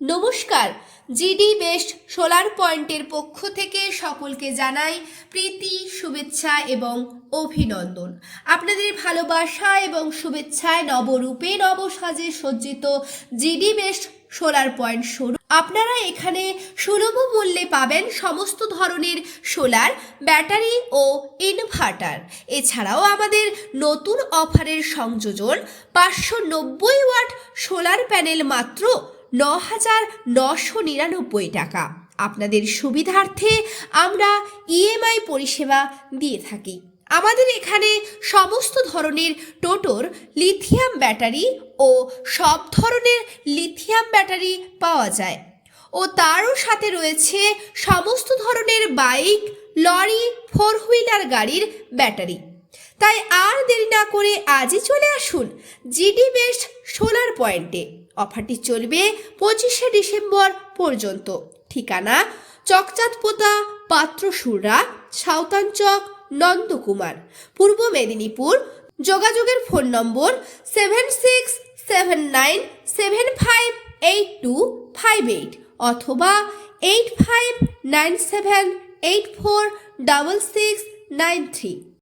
নমস্কার। GD best solar পয়েন্টের পক্ষ থেকে সকলকে জানাই প্রীতি, শুভেচ্ছা এবং অভিনন্দন। আপনাদের ভালোবাসা এবং শুভেচ্ছায় নবরূপে নবসাজে সজ্জিত জিডি বেস্ট সোলার পয়েন্ট শুরু আপনারা এখানে সুলভ মূল্যে পাবেন সমস্ত ধরনের সোলার, ব্যাটারি ও ইনভার্টার। এছাড়াও আমাদের নতুন অফারের সংযোজন পাঁচশো নব্বই ওয়াট সোলার প্যানেল মাত্র ন হাজার নশো নিরানব্বই টাকা। আপনাদের সুবিধার্থে আমরা ইএমআই পরিষেবা দিয়ে থাকি। আমাদের এখানে সমস্ত ধরনের টোটোর লিথিয়াম ব্যাটারি ও সব ধরনের লিথিয়াম ব্যাটারি পাওয়া যায়। ও তারও সাথে রয়েছে সমস্ত ধরনের বাইক, লরি, ফোর হুইলার গাড়ির ব্যাটারি। তাই আর দেরি না করে আজই চলে আসুন জিডি বেস্ট সোলার পয়েন্টে। অফারটি চলবে পঁচিশে ডিসেম্বর পর্যন্ত। ঠিকানা চকচাঁদপোতা পাত্রসুররা সাঁওতানচক নন্দকুমার। পূর্ব মেদিনীপুর। যোগাযোগের phone number seven six seven nine seven five eight two five eight অথবা eight five nine seven eight four double six nine three.